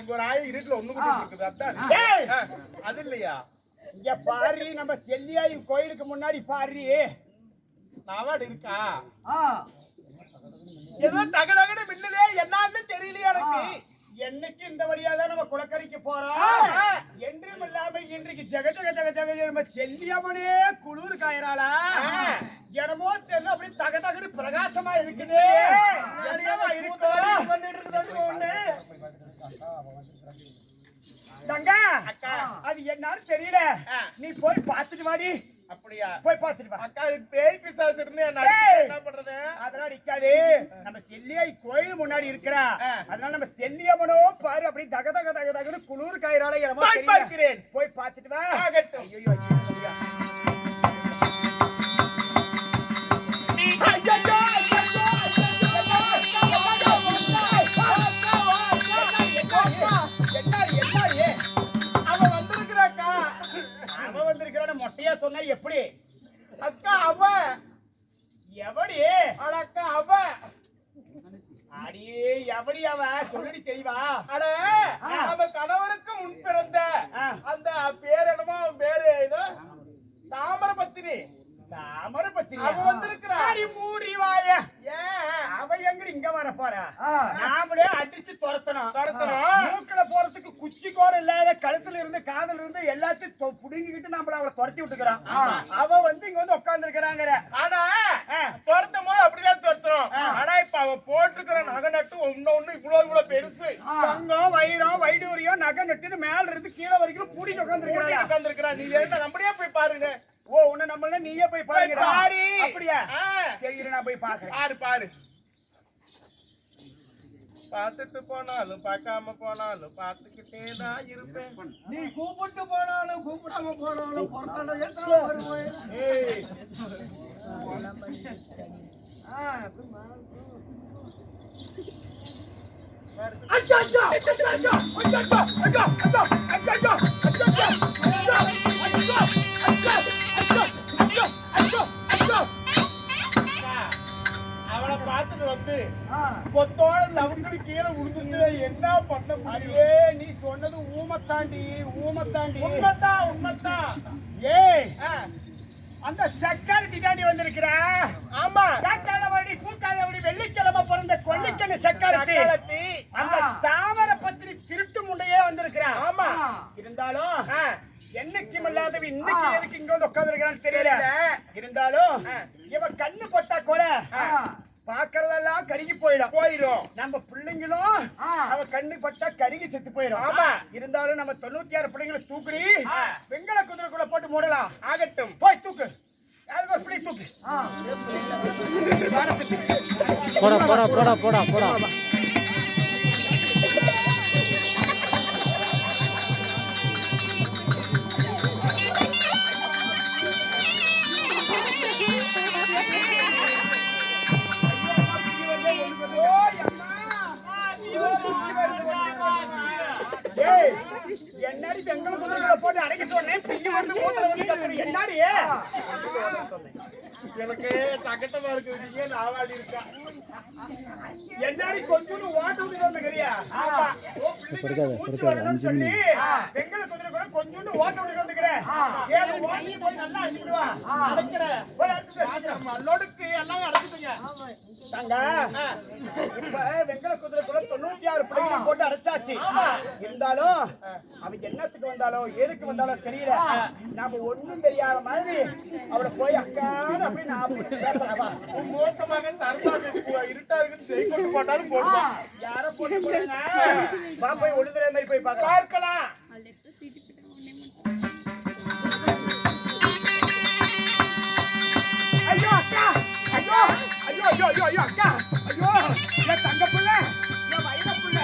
அங்க ஒரு ஆய இருட்டுல ஒண்ணு ஆ. இருக்குது அதான் ஏய்! ஆ, அது இல்லையா? இங்க பாரு நம்ம செல்லியாயி கோயிலுக்கு முன்னாடி பாரு. நாவாடு இருக்கா? ஏதோ தகதகன்னு மின்னலே என்னன்னு தெரியலையா எனக்கு. என்னைக்கு இந்த வழியா தான் நம்ம குளக்கரைக்கு போறோம். என்றும் இல்லாம இன்றைக்கு ஜெக ஜெக ஜெக ஜெக நம்ம செல்லியம்மனே குளிர் காயறாளா? ஆ. என்னமோ தெரியல அப்படி தக தகன்னு பிரகாசமா இருக்குது ஒண்ணு தங்க அக்கா அது தெரியல. நீ போய் பார்த்துட்டு வாடி அப்படியா போய் பார்த்துட்டு வா அக்கா பேய் பிசாசு இருந்து என்ன பண்றது அதெல்லாம் அடிக்காது நம்ம செல்லியாய் கோயில் முன்னாடி இருக்கிறா. அதனால நம்ம செல்லியம்மனோ பாரு அப்படி தக தக தக தகன்னு குளிர் காயிறால என்னமோ போய். பார்க்கிறேன் போய் பார்த்துட்டு வா ஆகட்டும். ஐயோ. எவடி? அட அக்கா அவ. அடியே எவடி அவ? சொல்லுடி தெளிவா. அட நம்ம கணவருக்கு முன் பிறந்த. அந்த பேர் என்னமோ அவன் பேரு ஏதோ தாமர பத்தினி தாமர பத்தி அவ வந்திருக்கிறா. அடி மூடி வாய. அவ எங்க இங்க வர போறா. நாமளே அடிச்சு துரத்தணும். துரத்தணும். மூக்குல போறதுக்கு குச்சி கோர இல்லாத கழுத்துல இருந்து காதல இருந்து எல்லாத்தையும் புடுங்கிக்கிட்டு நம்மள அவளை துரத்தி விட்டுக்கிறோம். ஆமா. அவ வந்து இங்க வந்து உட்கார்ந்து ஆனா துரத்தும் போது அப்படிதான் துரத்துறோம். ஆனா இப்ப அவ போட்டுக்கிற நகை நட்டு ஒண்ணு ஒண்ணு இவ்வளவு இவ்வளவு பெருசு. தங்கம் வைரம் வைடூரியம் நகை நட்டுன்னு மேல இருந்து கீழே வரைக்கும் பூட்டிட்டு உட்கார்ந்து இருக்கிறா உட்காந்துருக்கிறா நீ என்ன நம்மளே போய் பாருங்க. ஓ உன்னை நம்மள நீயே போய் பாருங்க பாரு. அப்படியா. சரி நான் போய் பாக்குறேன். பாரு பாரு. பார்த்துட்டு போனாலும் பார்க்காம போனாலும் பார்த்துக்கிட்டே தான் இருப்பேன். நீ கூப்பிட்டு போனாலும் கூப்பிடாம போனாலும் பொறுத்தால அவனை பார்த்துட்டு வந்து கொத்தோட லவுக்கடி கீழே விழுந்துட்டு என்ன பண்ண முடியவே நீ சொன்னது ஊமத்தாண்டி ஊமத்தாண்டி. உண்மைத்தான் உண்மைத்தான் ஏய் அந்த செக்காரத்தி தாண்டி வந்திருக்கிறா ஆமா காக்காலவாடி பூக்காலவாடி வெள்ளிக்கிழமை பிறந்த கொல்லிக்கண்ணு செக்காரத்தி. அந்த ஆ. தாமரை பத்திரி திருட்டு முண்டையே வந்திருக்கிறா ஆமா. இருந்தாலும் என்னைக்கும் இல்லாதவ இன்னைக்கு. எதுக்கு இங்க வந்து உட்கார்ந்து தெரியல தெரியல. இருந்தாலும் ஆ. இவ கண்ணு பட்டா கூட. பாக்குறதெல்லாம் கருகி போயிடும். போயிடும். நம்ம பிள்ளைங்களும் ஆ. அவ கண்ணு பட்டா கருகி செத்து போயிடும். ஆமா. இருந்தாலும் நம்ம தொண்ணூத்தி ஆறு பிள்ளைங்களை தூக்குறி ஆ. வெங்கல குதிரைக்குள்ள போட்டு மூடலாம். ஆகட்டும். போய் தூக்கு. யாருக்கு ஒரு பிள்ளை தூக்கு? ஆ. போடா போடா போடா போடா போடா. என்னாடி தங்க போட்டு அடைக்க சொன்னேன் பிள்ளை வந்து மூத்த கத்துறேன் எனக்கு தகட்டமா இருக்கு. நாவாடி இருக்கா? கொஞ்சம் வந்துக்கிறியா? ஆமா. வெங்கல குதிரைக்குள்ள கொஞ்சோண்டு ஓட்ட விட்டு வந்துக்கிறேன். ஏழு ஓட்டி போய் நல்லா அடிச்சுடுவா அடைக்கிறேன். போய் அடிச்சுடு மல்லோடுக்கு எல்லாம் அடைச்சிட்டுங்க தாங்க இப்ப வெங்கல குதிரைக்குள்ள தொண்ணூத்தி ஆறு பிள்ளைங்களை போட்டு அடைச்சாச்சு. இருந்தாலும் அவன் என்னத்துக்கு வந்தாலோ எதுக்கு வந்தாலோ தெரியல. நாம ஒண்ணும் தெரியாத மாதிரி அவளை போய் அக்கான்னு பார்க்கலாம். ஐயோ அக்கா! ஐயோ ஐயோ ஐயோ ஐயோ அக்கா ஐயோ என் தங்க பிள்ளை என் வயத புள்ள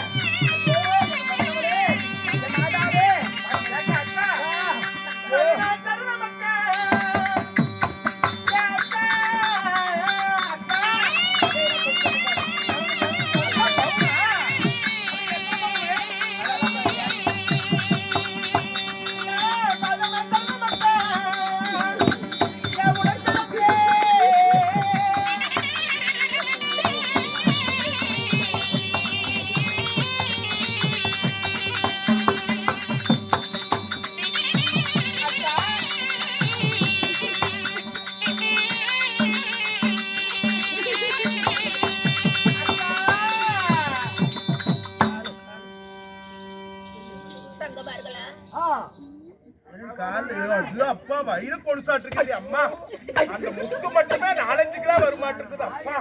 இருக்குது அம்மா. அந்த முத்து மட்டுமே நாலஞ்சு கிலோ வருமாட்டிருக்குது அப்பா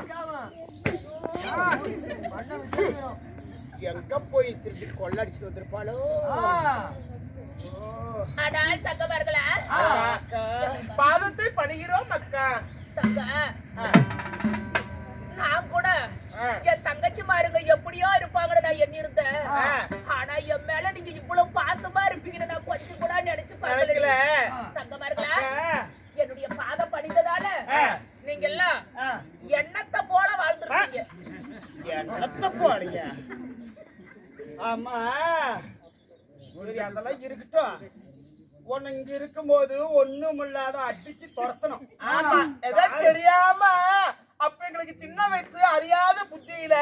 எங்க போய் திருப்பி கொள்ளடிச்சிட்டு வந்திருப்பாளோ. பாதத்தை பணிகிறோம் அக்கா. நான் கூட. என் தங்கச்சி மாருங்க எப்படியோ இருப்பாங்கன்னு நான் எண்ணி இருந்தேன் ஆ. ஆனா என் மேல நீங்க இவ்வளவு பாசமா இருப்பீங்கன்னு நான் கொஞ்சம் கூட நினைச்சு நினைக்கல. பார்க்கல தங்கமார்களா அக்கா. என்னுடைய பாதம் பணிந்ததால ஆ. நீங்க எல்லாம் ஆ. எண்ணத்தை போல வாழ்ந்துருப்பீங்க என்னத்த போறீங்க ஆமா சரி அதெல்லாம் இருக்கட்டும் உன்னை இங்க இருக்கும்போது ஒண்ணும் இல்லாத அடிச்சு துரத்தணும். ஆமா. ஏதோ தெரியாம அப்ப எங்களுக்கு சின்ன வயசு அறியாத புத்தியில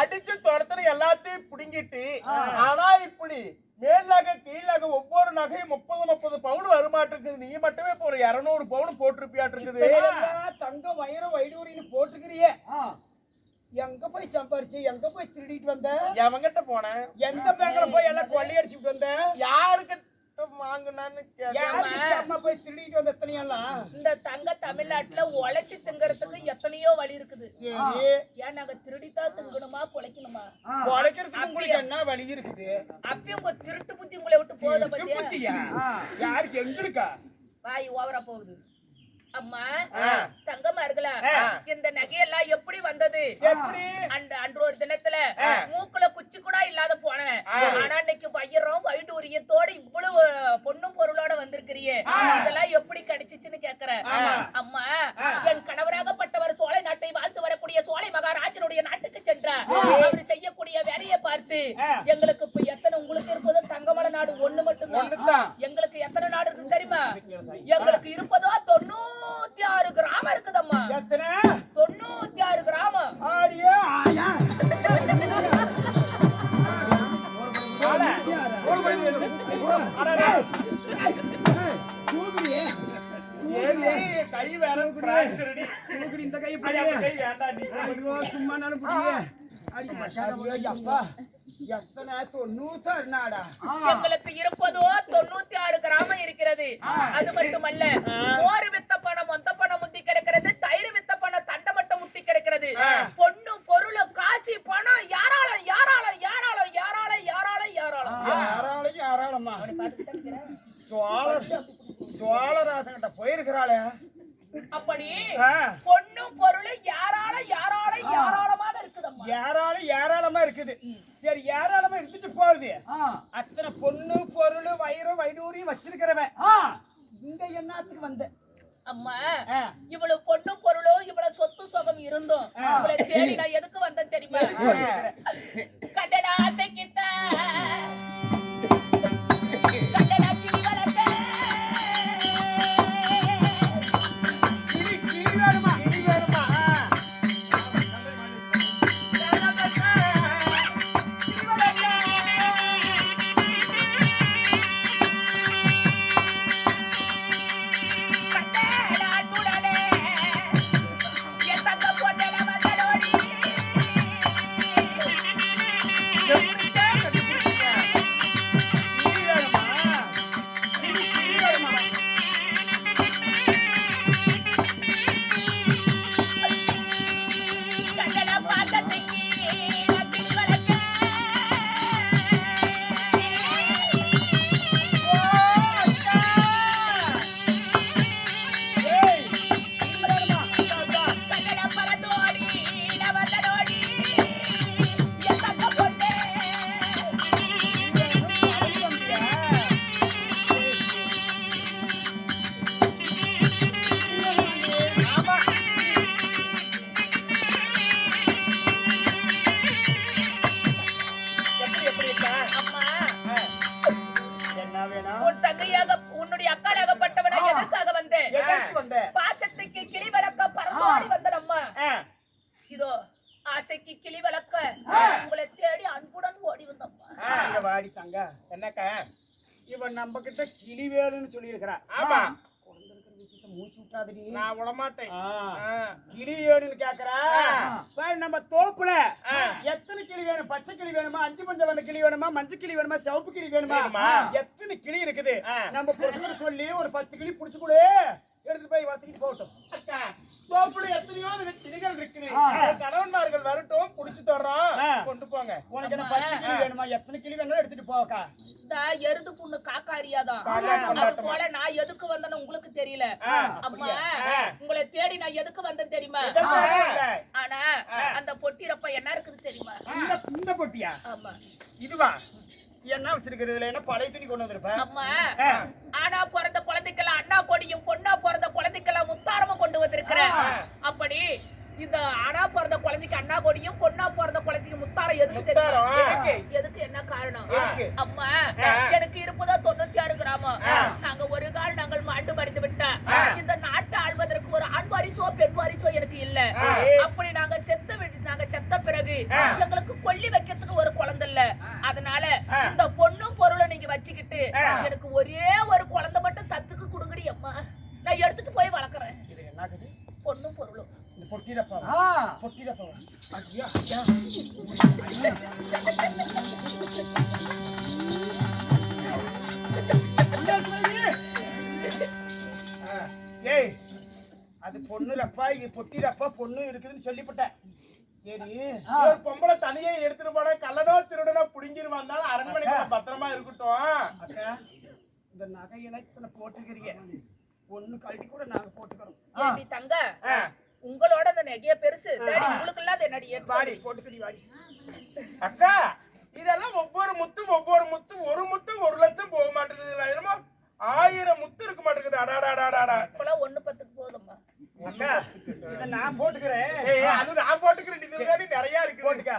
அடிச்சு துரத்துன எல்லாத்தையும் புடுங்கிட்டு ஆனா இப்படி மேல் நகை கீழ் நகை ஒவ்வொரு நகையும் முப்பது முப்பது பவுன் வருமாட்டிருக்குது நீ மட்டுமே இப்போ ஒரு இருநூறு பவுன் போட்டிருப்பியாட்டிருக்குது தங்கம் வைரம் வைடூரின்னு போட்டுக்கிறியே எங்க போய் சம்பாரிச்சு எங்க போய் திருடிட்டு வந்த? எவங்கிட்ட போனேன் எந்த பேங்க்ல போய் எல்லாம் கொள்ளையடிச்சுட்டு வந்த? யாருக்கிட்ட வாங்குனான்னு கேட்டேன். யாருக்கு அம்மா போய் திருடிட்டு வந்த எத்தனையெல்லாம்? இந்த தங்க தமிழ்நாட்டுல உழைச்சு திங்கறதுக்கு எத்தனையோ வழி இருக்குது. ஏன் நாங்க திருடித்தான் திங்கணுமா பொழைக்கணுமா? குறைக்கிறதுக்கு உங்களுக்கு என்ன வழி இருக்குது? அப்பயும் உங்க திருட்டு புத்தி உங்களை விட்டு போகுத பத்தியா? யாருக்கு எங்களுக்கா? வாய் ஓவரா போகுது. அம்மா. தங்கமா இருக்கலாம். இந்த நகையெல்லாம் எப்படி வந்தது எப்படி அந்த அன்று ஒரு தினத்துல. மூக்குல குச்சி கூட இல்லாத போனேன். ஆனா இன்னைக்கு வைரம் வைடூரியத்தோட இவ்வளவு பொண்ணும் பொருளோட வந்திருக்கிறியே இதெல்லாம் எப்படி கிடைச்சிச்சுன்னு கேக்குறேன். அம்மா என் கணவராகப்பட்டவர் சோலை நாட்டை வாழ்த்து வரக்கூடிய சோலை மகாராஜனுடைய நாட்டுக்கு சென்றார் அவர் செய்யக்கூடிய வேலையை பார்த்து. எங்களுக்கு இப்ப எத்தனை உங்களுக்கு இருப்பது தங்கமலை நாடு ஒண்ணு மட்டும்தான். எங்களுக்கு எத்தனை நாடு இருக்கு தெரியுமா எங்களுக்கு இருப்பதோ தொண்ணூத்தி ஆறு கிராமம் இருக்குதம்மா. எத்தனை? தொண்ணூத்தி ஆறு கிராமம். ஆடியோ ஆயா. கை வேற இந்த கை சும்மா நானும் எத்தனை தொண்ணூத்தாறு நாடா? எங்களுக்கு இருப்பதோ தொண்ணூத்தி ஆறு கிராமம் இருக்கிறது. அது மட்டுமல்ல மோர் வித்த பணம் மொத்த பணம் முத்தி கிடக்கிறது தயிர் வித்த பணம் தண்டை மட்டும் முத்தி கிடக்கிறது. பொண்ணு பொருளும் காசி பணம் யாராலும் யாராலும் யாராலும் யாராலும் யாராலும் யாராலும் யாராலும் யாராலம்மா. சோழ சோழராசன்கிட்ட போயிருக்கிறாளே. அப்படி ஆ, பொண்ணும் பொருளும் யாராலும் யாராலும் யாராளமாக இருக்குதம்மா. ஏராளம் ஏராளமா இருக்குது. சரி ஏராளமா இருந்துட்டு போகுது. அத்தனை பொண்ணு பொருள் வைரம் வைடூரியம் வச்சிருக்கிறவன். இங்க என்னத்துக்கு வந்த? அம்மா இவ்வளவு பொண்ணு பொருளும் இவ்வளவு சொத்து சுகம் இருந்தும் இவளை தேடி நான் எதுக்கு வந்தேன் தெரியுமா? கண்டடா ஆசைக்கித்த விட்டாதடி நான் விடமாட்டேன். கிளி வேணும்னு கேக்குறா. பாரு நம்ம தோப்புல. எத்தனை கிளி வேணும்? பச்சை கிளி வேணுமா? அஞ்சு மஞ்சள் வண்ண கிளி வேணுமா? மஞ்சள் கிளி வேணுமா? சிவப்பு கிளி வேணுமா? எத்தனை கிளி இருக்குது. நம்ம புருஷன் சொல்லி ஒரு பத்து கிளி புடிச்சு கொடு. எடுத்துட்டு போய் வளர்த்துக்கிட்டு போகட்டும். தோப்புல எத்தனையோ கிளிகள் இருக்குது. கணவன்மார்கள் வரட்டும். புடிச்சு தர்றோம் ஆ. கொண்டு போங்க. உனக்கு என்ன பத்து கிளி வேணுமா? எத்தனை கிளி வேணும் எடுத்துட்டு போக்கா இந்த எருது புண்ணு காக்காரியாதான். காக்கா அது கொண்டாட்டமா. போல நான் எதுக்கு வந்தேன்னு உங்களுக்கு தெரியல. அம்மா. உங்களை தேடி நான் எதுக்கு வந்தேன் தெரியுமா? ஆனா அந்த பொட்டிரப்ப என்ன இருக்குது தெரியுமா? இந்த பொட்டியா? ஆமா. இதுவா? என்ன வச்சிருக்கிறது? இதுல என்ன பழைய துணி கொண்டு வந்திருப்ப? அம்மா ஆ. ஆனா பிறந்த குழந்தைக்கெல்லாம் அண்ணா கொடியும் பொண்ணா பிறந்த குழந்தைக்கெல்லாம் முத்தாரமும் கொண்டு வந்திருக்கிறேன். அப்படி இந்த ஆனா பிறந்த குழந்தைக்கு அண்ணா கொடியும் பொண்ணா பிறந்த குழந்தைக்கு முத்தாரம் எதுக்கு தெரியுமா. எதுக்கு? என்ன காரணம்? அம்மா. எனக்கு இருப்பதா தொண்ணூத்தி ஆறு கிராமம். நாங்க ஒரு கால் நாங்கள் மாண்டு மடிந்து விட்டோம் ஆ. இந்த நாட்டை ஆள்வதற்கு ஒரு ஆண் வாரிசோ பெண் வாரிசோ எனக்கு இல்ல. அப்படி நாங்க செத்த நாங்க செத்த பிறகு. எங்களுக்கு கொல்லி வைக்கிறதுக்கு ஒரு குழந்தை இல்ல அதனால. இந்த பொண்ணும் பொருளும் நீங்க வச்சுக்கிட்டு. எனக்கு ஒரே ஒரு குழந்தை மட்டும் தத்துக்கு கொடுங்கடி அம்மா நான் எடுத்துட்டு போய் வளர்க்குறேன் பொண்ணும் பொருளும் இந்த பொட்டிடப்பா பொட்டிடப்பா ஐயா ஏய் அது பொண்ணு ரப்பா இது பொட்டி ரப்பா பொண்ணு இருக்குதுன்னு சொல்லிவிட்டேன் சரி ஒரு பொம்பளை தனியே எடுத்துட்டு போனா கள்ளனோ திருடனோ புடிங்கிருவான். தான் அரண்மனைக்குள்ள பத்திரமா இருக்கட்டும். அக்கா இந்த நகையெல்லாம் இத்தனை போட்டுக்கிறீங்க. பொண்ணு கழட்டி கூட நாங்க போட்டுக்கிறோம். ஏண்டி தங்க? ஆ. உங்களோட இந்த நெகைய பெருசு. தேடி உங்களுக்கு இல்லாத என்னடி வாடி ஏற்பாடு போட்டுக்கடி வாடி. அக்கா இதெல்லாம் ஒவ்வொரு முத்தும் ஒவ்வொரு முத்தும் ஒரு முத்து ஒரு லட்சம் போக மாட்டேங்குது. என்னமோ ஆயிரம் முத்து இருக்க மாட்டேங்குது. அடாடாடாடாடா இப்பெல்லாம் ஒண்ணு பத்துக்கு போதும்மா. அக்கா இதை நான் போட்டுக்கிறேன். ஏய் அது நான் போட்டுக்கிறேன். இது நிறைய இருக்கு போட்டுக்க.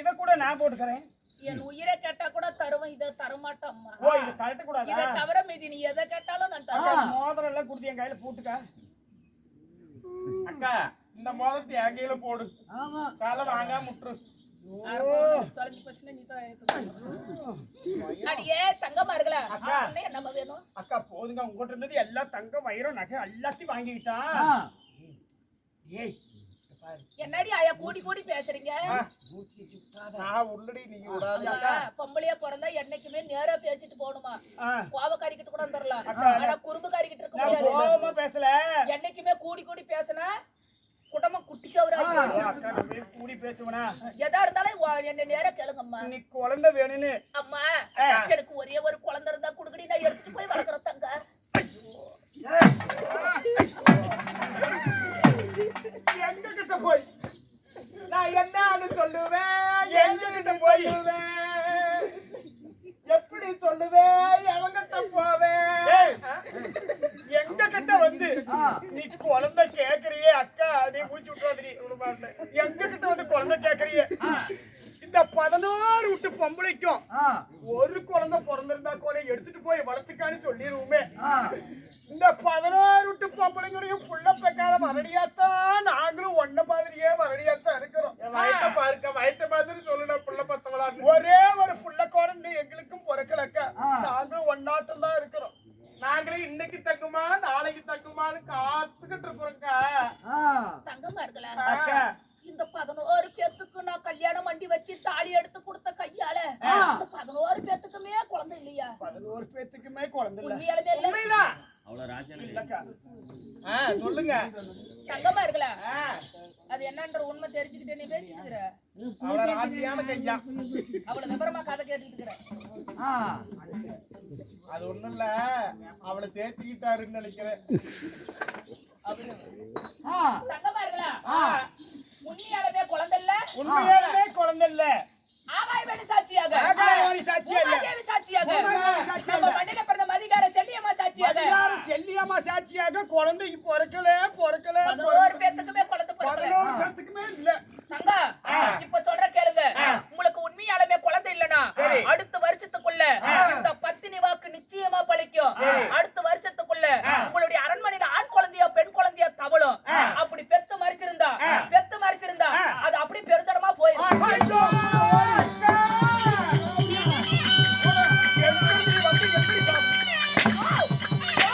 இத கூட நான் போட்டுக்கிறேன். என் உயிரை கேட்டா கூட தருவேன் இதை தரமாட்டோம்மா. ஓ இது தவிர மீதி நீ எதை கேட்டாலும் நான் தரேன். மோதிரம் எல்லாம் கொடுத்து என் கையில போட்டுக்க. அக்கா இந்த மோதத்தை என் கையில போடு. காலை வாங்க இருக்கல அக்கா. நம்ம வேணும்? அக்கா போதுங்க. உங்ககிட்ட இருந்தது எல்லாம் தங்கம் வைரம் நகை எல்லாத்தையும் வாங்கிக்கிட்டான் ஏய் என்னடி ஆயா கூடி கூடி பேசுறீங்க. நான் உள்ளடி நீ விடாது. அம்மா, பொம்பளையா பிறந்தா என்னைக்குமே நேரா பேசிட்டு போகணுமா? கோவக்காரிக்கிட்ட கூட வந்துடலாம் ஆனா குறும்புக்காரிக்கிட்ட இருக்க முடியாது. கோவமா பேசல. என்னைக்குமே கூடி கூடி பேசினா குடமா குட்டி சவரா ஓ, அக்கா நம்ம கூடி பேசுவனா? எதா இருந்தாலும் என்ன நேரா கேளுங்கம்மா. நீ குழந்தை வேணும்னு. அம்மா. எனக்கு ஒரே ஒரு குழந்தை இருந்தா குடுக்கடி நான் எடுத்துட்டு போய் வளர்க்குறேன் தங்க. எங்க கிட்ட போய்? நான் என்னன்னு சொல்லுவேன். எங்ககிட்ட போய்? எப்படி சொல்லுவேன்? எவங்கிட்ட போவேன்? எங்க கிட்ட வந்து நீ குழந்தை கேக்குறியே அக்கா நீ மூச்சு விட்டுறாதீ எங்க கிட்ட வந்து குழந்தை கேக்குறியே இந்த பதினாறு விட்டு பொம்பளைக்கும் ஒரு குழந்தை பிறந்திருந்தா கூட எடுத்துட்டு போய் வளர்த்துக்கான்னு சொல்லிடுவோமே இந்த பதினாறு விட்டு பொம்பளைங்களையும் புள்ள பெக்கால மரடியாத்தான் நாங்களும் ஒன்ன மாதிரியே மரடியாத்தான் இருக்கிறோம் என் வயத்த பாருக்க வயத்த மாதிரி சொல்லணும் புள்ள பத்தவளா ஒரே ஒரு புள்ள குழந்தை எங்களுக்கும் பிறக்கலக்கா நாங்களும் ஒன்னாட்டம் தான் இருக்கிறோம் நாங்களே இன்னைக்கு தங்குமா நாளைக்கு தங்குமான்னு காத்துக்கிட்டு இருக்கிறோம்க்கா தங்கமா இருக்கல அக்கா இந்த பதினோரு பேத்துக்கு நான் கல்யாணம் வண்டி வச்சு தாலி எடுத்து கொடுத்த கையால இந்த பதினோரு பேத்துக்குமே குழந்தை இல்லையா பதினோரு பேத்துக்குமே குழந்தை இல்ல உண்மையாலுமே இல்ல உண்மைதான் இல்லக்கா ஆ, சொல்லுங்க தங்கமா இருக்கல? அது என்னன்ற உண்மை தெரிஞ்சுக்கிட்டே நீ பேசிக்கிற. அவ்வளவு ராசியான கையா அவ்வளவு விவரமா கதை இருக்கிற அது ஒண்ணும் இல்ல. அவளை தேத்திக்கிட்டாருன்னு நினைக்கிறேன். தங்கமா இருக்கல? உண்மையாலுமே குழந்தை இல்ல. உண்மையாலுமே குழந்தை இல்ல. ஆகாய வேணி சாட்சியாக. ஆகாயவாணி சாட்சியாக. உமாதேவி சாட்சியா நம்ம இல்ல. மண்ணில பிறந்த சாட்சியாக. செல்லியம்மா சாட்சியாக குழந்தைக்கு பிறக்கல பிறக்கல பதினோரு பேத்துக்குமே குழந்தை பிறக்கல. பதினோரு பேத்துக்குமே இல்ல. தங்க இப்ப சொல்ற கேளுங்க. உங்களுக்கு உண்மையாலுமே குழந்தை இல்லனா. அடுத்த வருஷத்துக்குள்ள இந்த பத்தினி வாக்கு நிச்சயமா பலிக்கும் அடுத்த வருஷத்துக்குள்ள உங்களுடைய அரண்மனையில ஆண் குழந்தையா பெண் குழந்தையா தவளும் அப்படி பெத்து மறிச்சிருந்தா பெத்து மறிச்சிருந்தா அது அப்படியே பெருந்தடமா போயிடும் Okay.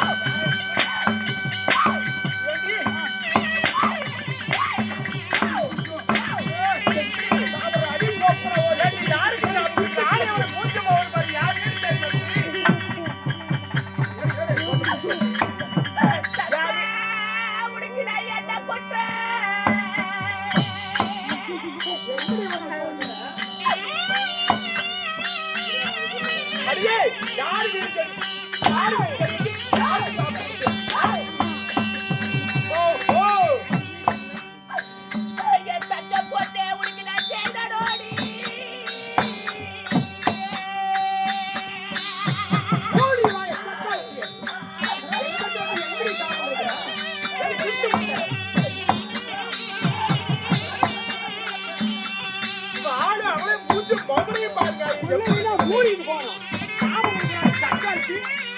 மகனையும் பாருங்க எப்படி போனோம் சாபம்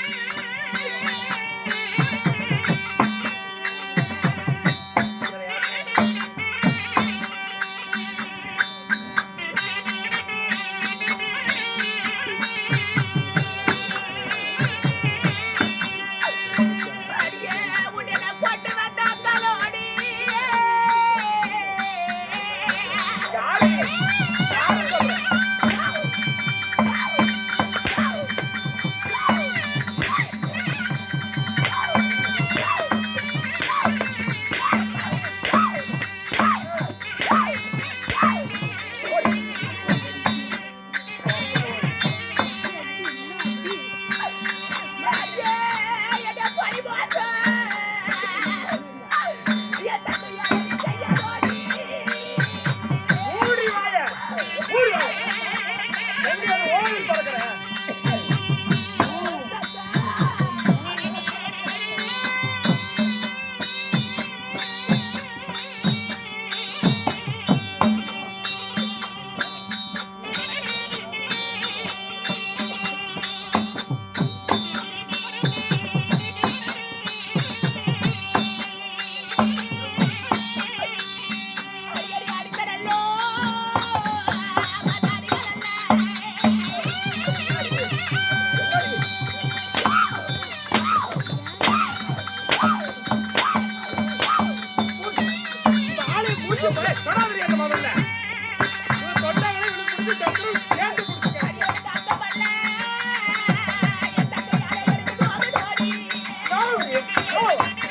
Oh!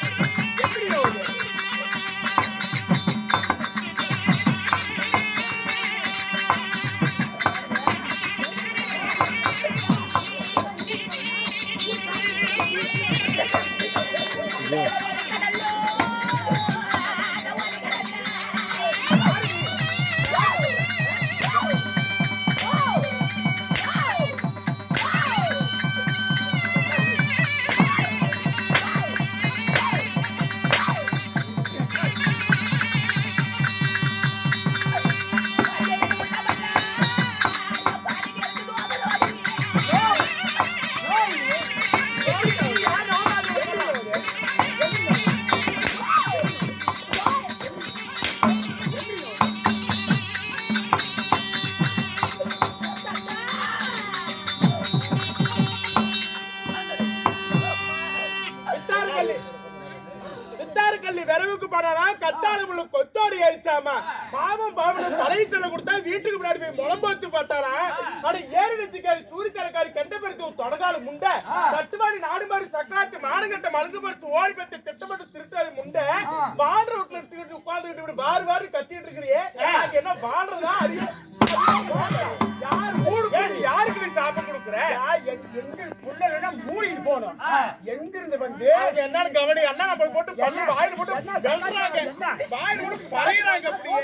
போனானா கத்தாழை முள்ளு கொத்தாடி அடிச்சாமா பாவம் பாவம் தலையை தலை கொடுத்தா வீட்டுக்கு முன்னாடி போய் முளம்பத்து பார்த்தாரா அட ஏறு நெத்திக்காரி சூரித்தரக்காரி கெண்டபெருத்து ஒரு தொடகால முண்டை. கட்டுவாடி நாடு மாதிரி சக்கராத்து மானங்கட்ட மலங்குபடுத்து ஓடி பெற்று திட்டப்பட்டு திருட்டாது முண்டை. வாடுற வீட்டுல எடுத்துக்கிட்டு உட்காந்துக்கிட்டு பாரு பாரு கத்திட்டு இருக்கிறியே. என்ன வாடுறதா அறிய யாருக்கு சாப்பிட கொடுக்குற? எங்க புள்ளனா மூடிட்டு போனோம் எங்க இருந்து வந்து என்னன்னு கவனி அண்ணா நம்ம போட்டு பல்லு வாயில போட்டு வெல்றாங்க வாயில போட்டு பறையறாங்க அப்படியே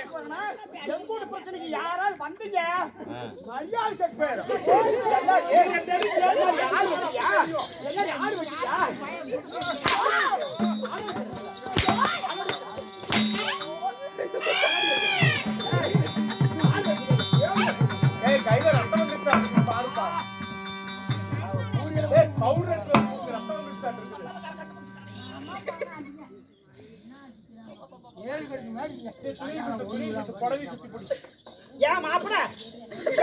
பிரச்சனைக்கு யாராவது வந்தீங்க? மரியாதை யார் யார் வந்தீங்க? ஏன் மாப்பிட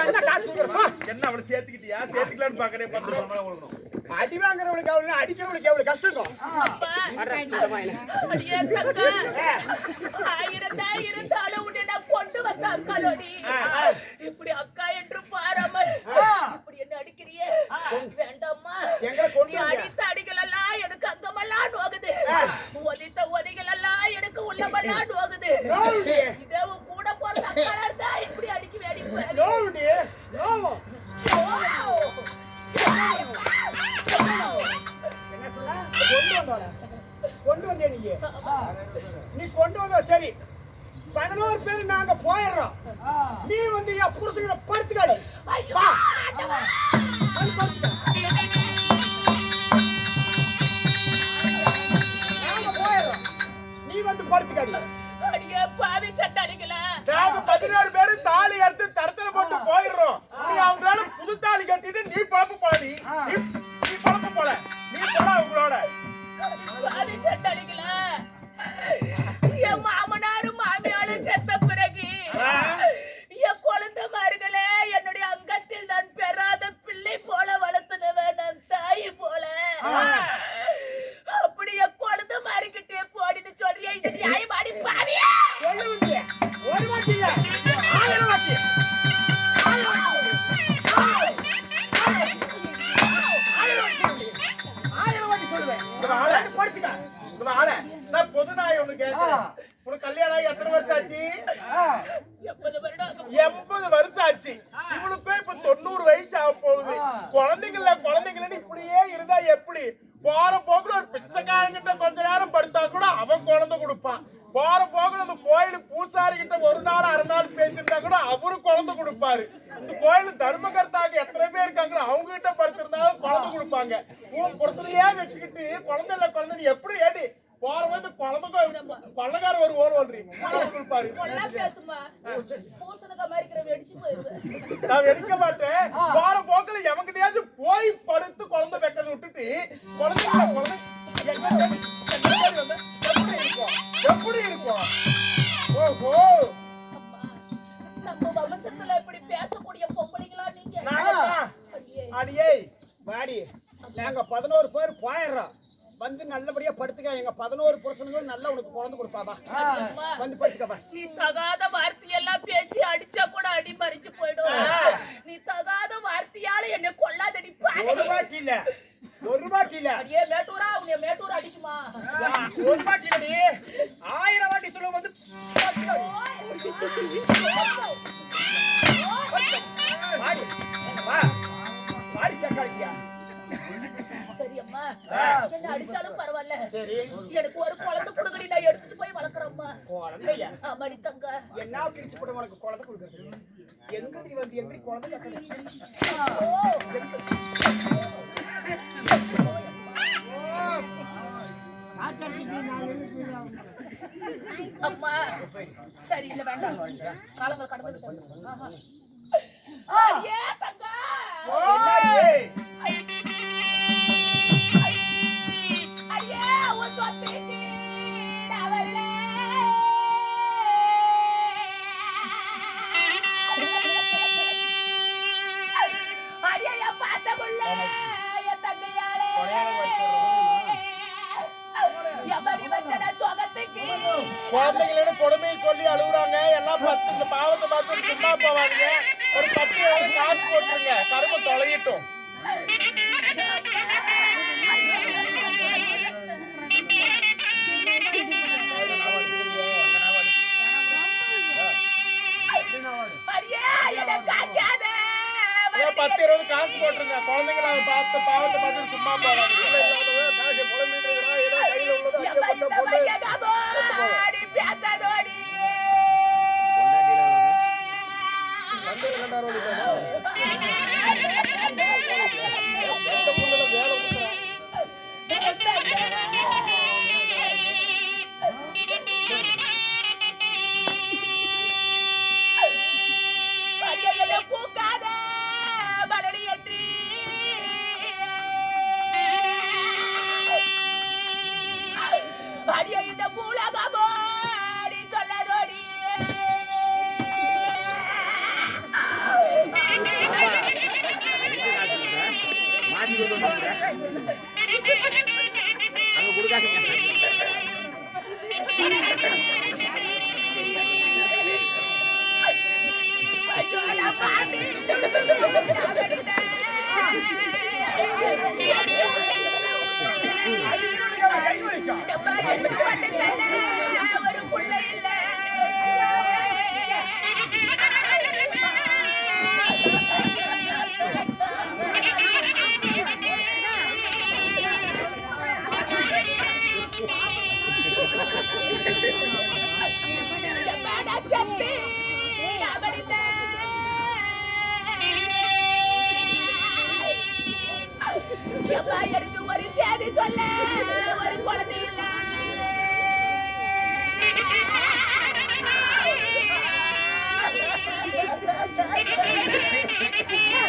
என்ன காசு கொடுக்குறப்பா என்ன அவளை சேர்த்துக்கிட்டியா? சேர்த்துக்கலான்னு பாக்குறேன் பத்து ரூபா கொடுக்கணும் அடி வாங்குறவனுக்கு அவ்வளவு அடிக்கிறவனுக்கு எவ்வளவு கஷ்டம் இருக்கும். கொண்டு வந்த அக்காளோடி. இப்படி அக்கா என்று பாராமல். அடிக்கிறியே வேண்டாம்மா. நீ அடித்த அடிகள் எல்லாம் எனக்கு அங்கமெல்லாம் நோகுது. ஒதித்த ஒதிகள் எல்லாம் எனக்கு உள்ளமெல்லாம் நோகுது. இதே கூட பிறந்த அக்காளா இருந்தா இப்படி அடிக்க Wow! கொண்டு வந்தோல கொண்டு வந்தே நீ நீ கொண்டு வந்தா சரி. பதினோரு பேர் நாங்க போயிடுறோம். நீ வந்து என் புருஷங்களை படுத்துக்காடி நீ வந்து படுத்துக்காடி பதினோரு பேரு தாலி அறுத்து தடத்துல போட்டு போயிடுறோம். நீ அவங்களால புது தாலி கட்டிட்டு நீ பழப்பு போல நீ. நீ- நீ பழப்பு போல. நீ போல அவங்களோட ஆள படுத்துக்க இவன் ஆள. நான் பொது நாய் ஒண்ணு கேட்கிறேன் உனக்கு கல்யாணம் ஆகி எத்தனை வருஷம் ஆச்சு? எண்பது வருஷம் ஆச்சு. இவளுக்கும் இப்ப தொண்ணூறு வயசு ஆக போகுது. குழந்தைங்கள குழந்தைங்களன்னு இப்படியே இருந்தா எப்படி? போற போக்குல ஒரு பிச்சைக்காரங்கிட்ட கொஞ்ச நேரம் படுத்தா கூட அவன் குழந்தை கொடுப்பான். போற போக்குல அந்த கோயில் பூசாரி கிட்ட ஒரு நாள் அரை நாள் பேசியிருந்தா கூட அவரு குழந்தை கொடுப்பாரு. இந்த கோயில் தர்மகர்த்தாக்கு எத்தனை பேர் இருக்காங்களோ அவங்க கிட்ட படுத்திருந்தாலும் குழந்தை கொடுப்பாங்க. உன் புருஷனையே வச்சுக்கிட்டு குழந்தை இல்ல குழந்தை நீ எப்படி ஏடி போற போது குழந்தை கொள்ளக்கார ஒரு ஓடு ஓடுறீ குழந்தை கொடுப்பாரு. நான் வெடிக்க மாட்டேன். போற போக்குல எவங்கிட்டயாச்சும் போய் படுத்து குழந்தை வைக்கிறத விட்டுட்டு குழந்தைங்கள குழந்தை இருக்கும். எப்படி இருக்கும்? ஓஹோ. அம்மா, நம்ம வம்சத்துல இப்படி பேசக்கூடிய பொம்பளைங்களா நீங்க. அடியே. வாடி. நாங்க பதினோரு பேர் போயிடுறோம். வந்து நல்லபடியா படுத்துக்க. எங்க பதினோரு புருஷனுங்களும் நல்லா உனக்கு குழந்தை கொடுப்பாபா அம்மா, வந்து படுத்துக்கப்பா. நீ தகாத வார்த்தையெல்லாம் அம்மா. சரி இல்ல வேண்டாம். காலங்கள் கடந்து ஆமா ஐயே தங்க. குழந்தைங்களோட கொடுமையை சொல்லி அழுகுறாங்க. எல்லாம் பத்து இந்த பாவத்தை பார்த்து சும்மா போவாங்க ஒரு பத்து இருபது காசு போட்டுருங்க. கரும்பு தொலையிட்டும். பத்து இருபது காசு போட்டுருங்க. குழந்தைங்கள பார்த்து பாவத்தை பார்த்து சும்மா போவாங்க ஒரு புள்ள இல்ல. எம்மாடா சட்டி அவனித Hey!